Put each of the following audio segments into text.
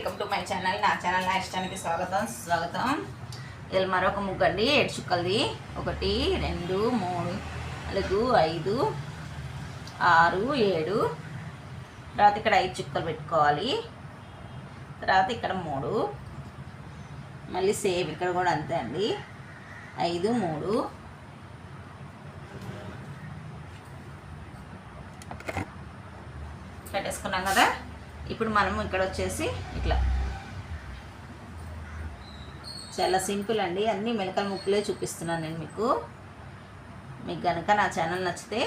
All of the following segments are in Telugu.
వెల్కమ్ టు మై ఛానల్ నా ఛానల్ నా ఇష్టానికి స్వాగతం స్వాగతం ఇది మరొక ముగ్గు అండి ఏడు చుక్కలది. ఒకటి రెండు మూడు నాలుగు ఐదు ఆరు ఏడు. తర్వాత ఇక్కడ ఐదు చుక్కలు పెట్టుకోవాలి. తర్వాత ఇక్కడ మూడు. మళ్ళీ సేమ్ ఇక్కడ కూడా అంతే అండి. ఐదు మూడు. పెట్టేసుకున్నాం కదా? ఇప్పుడు మనం ఇక్కడ వచ్చేసి ఇట్లా. చాలా సింపుల్ అండి. అన్ని మెలకల ముక్కులే చూపిస్తున్నాను నేను మీకు. మీకు కనుక నా ఛానల్ నచ్చితే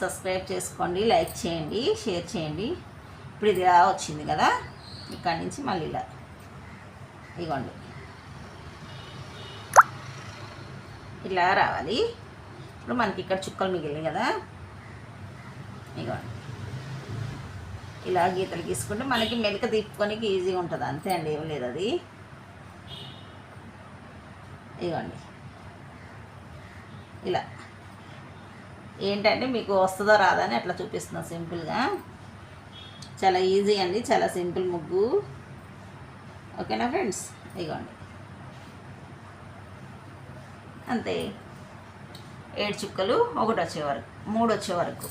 సబ్స్క్రైబ్ చేసుకోండి లైక్ చేయండి షేర్ చేయండి. ఇప్పుడు ఇది ఇలా వచ్చింది కదా? ఇక్కడి నుంచి మళ్ళీ ఇలా. ఇగోండి ఇలా రావాలి. ఇప్పుడు మనకి ఇక్కడ చుక్కలు మిగిలినాయి కదా? ఇగోండి ఇలా గీతలు గీసుకుంటే మనకి మెలక తిప్పుకోనికి ఈజీగా ఉంటుంది. అంతే అండి ఏం లేదు అది. ఇవ్వండి. ఇలా. ఏంటంటే మీకు వస్తుందో రాదా అని అట్లా చూపిస్తున్నా సింపుల్గా. చాలా ఈజీ అండి చాలా సింపుల్ ముగ్గు. ఓకేనా ఫ్రెండ్స్? ఇగోండి అంతే. ఏడు చుక్కలు ఒకటి వచ్చే వరకు మూడు వచ్చే వరకు.